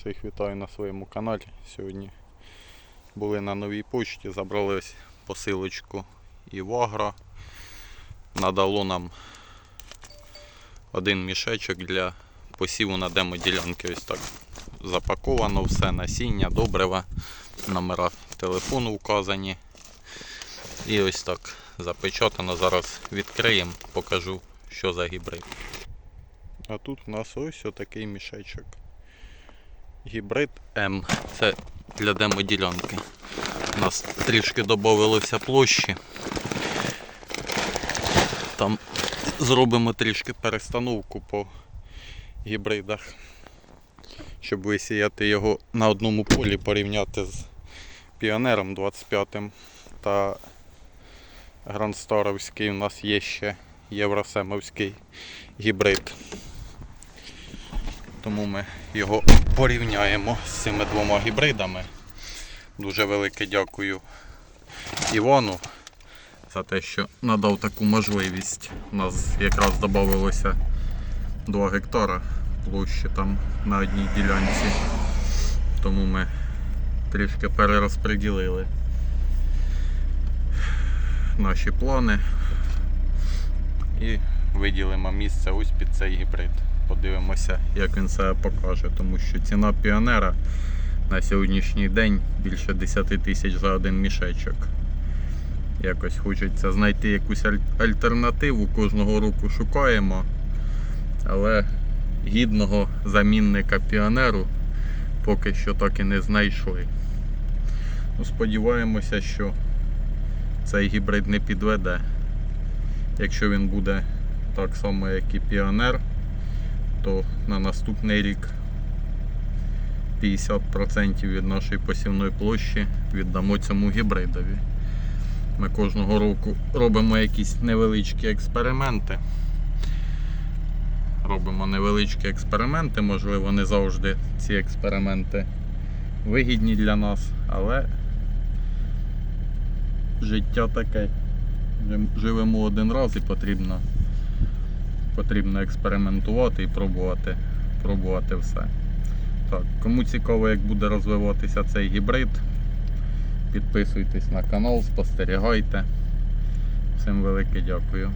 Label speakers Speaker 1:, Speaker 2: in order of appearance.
Speaker 1: Всіх вітаю на своєму каналі. Сьогодні були на новій почті, забрали посилочку Івагро. Надало нам один мішечок для посіву на демоділянки. Ось так запаковано все, насіння, добрива, номера телефону вказані. І ось так запечатано. Зараз відкриємо, покажу, що за гібрид. А тут у нас ось отакий мішечок. Гібрид М. Це для демоділянки. У нас трішки додавалося площі. Там зробимо трішки перестановку по гібридах, щоб висіяти його на одному полі, порівняти з піонером 25-м та Грандстаровський. У нас є ще Євросемовський гібрид. Тому ми його порівняємо з цими двома гібридами. Дуже велике дякую Івану за те, що надав таку можливість. У нас якраз додалося 2 гектара площі там на одній ділянці. Тому ми трішки перерозподілили наші плани і виділимо місце ось під цей гібрид. Подивимося, як він себе покаже, тому що ціна піонера на сьогоднішній день більше 10 тисяч за один мішечок. Якось хочеться знайти якусь аль- альтернативу, кожного року шукаємо, але гідного замінника піонеру поки що так і не знайшли. Ну, сподіваємося, що цей гібрид не підведе. Якщо він буде так само, як і піонер, то на наступний рік 50% від нашої посівної площі віддамо цьому гібридові. Ми кожного року робимо якісь невеличкі експерименти. Робимо невеличкі експерименти, можливо, не завжди ці експерименти вигідні для нас, але життя таке. Живемо один раз і потрібно, потрібно експериментувати і пробувати, пробувати все. Так, кому цікаво, як буде розвиватися цей гібрид, підписуйтесь на канал, спостерігайте. Всім велике дякую.